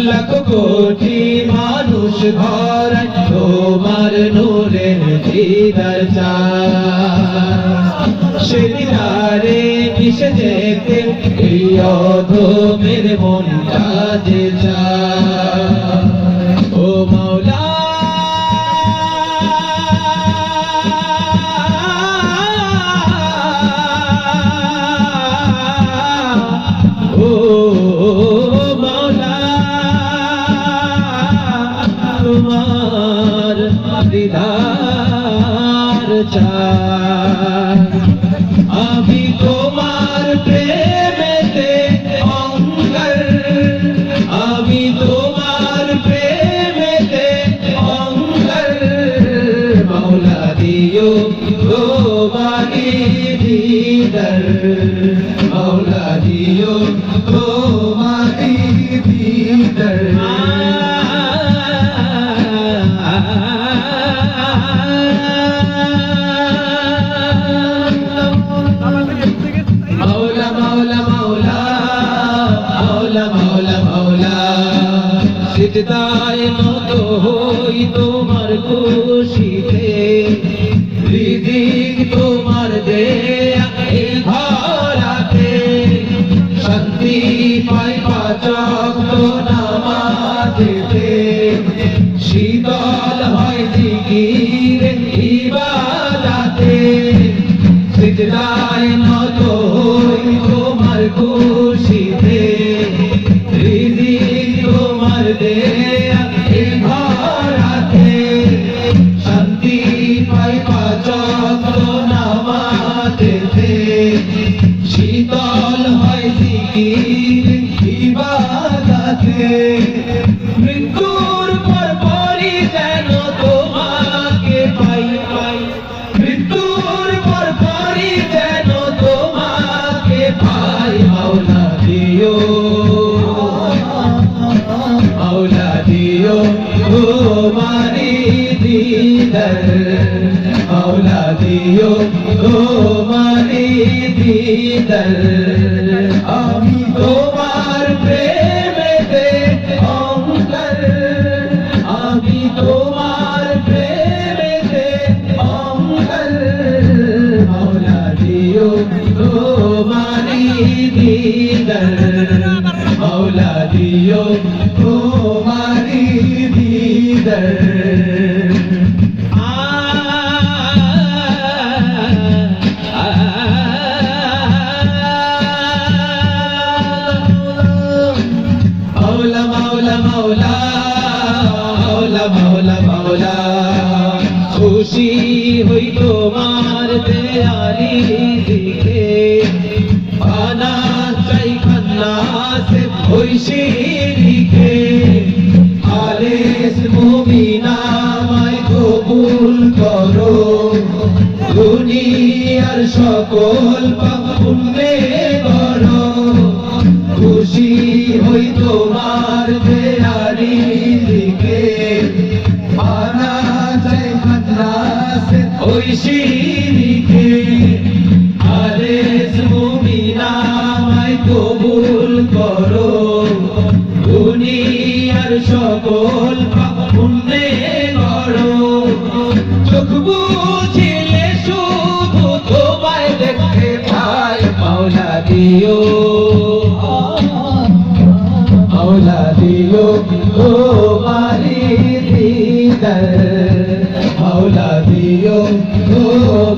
লাখ কোটি মানুষ ঘর, তোমার নূরের দিদার চায় সে দিদারে মিশে যেতে প্রিয় ধোমের মন কাজে যা ও মাওলা দিদার চাই আমি তোমার প্রেমেতে অঙ্গর আমি তোমার প্রেমেতে অঙ্গর মাওলা দিও তোমারি দিদার। মাওলা দিও তোমারি দিদার। সিজদায় নত হই তোমার খুশিতে। রিজিক তোমার দেয়া এই শান্তি পাই পাচক তো নামাজেতে। মাওলা দিও তোমারি দিদার। আমি তোমার প্রেমেতে অঙ্কর আমি তোমার প্রেমেতে অঙ্কর মাওলা দিও তোমারি দিদার। মাওলা দিও খুশি হই তোমার দেয়ারি দিকে। পানা চাই খান্না সে হইছি লিখে আলেস মুমিনা মাই কবুল করো। দুনিয়ার সকল পাপ করো। খুশি হই তোমার দেয়ারি সকল পুণ্যে করো চোখ বুঝিলে শুধু তোমায় দেখতে পাই মাওলা দিও মাওলা দিও তোমারি দিদার দিও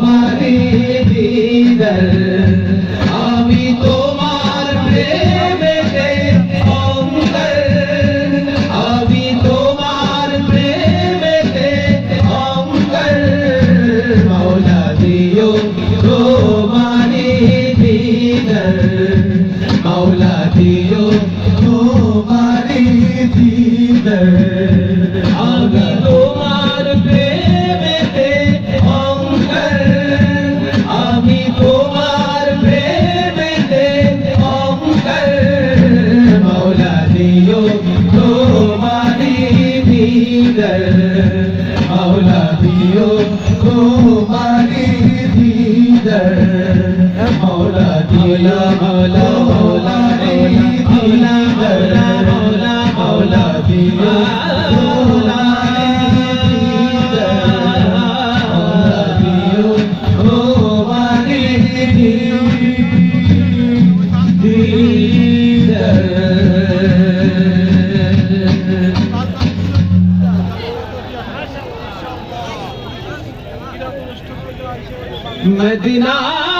مدينه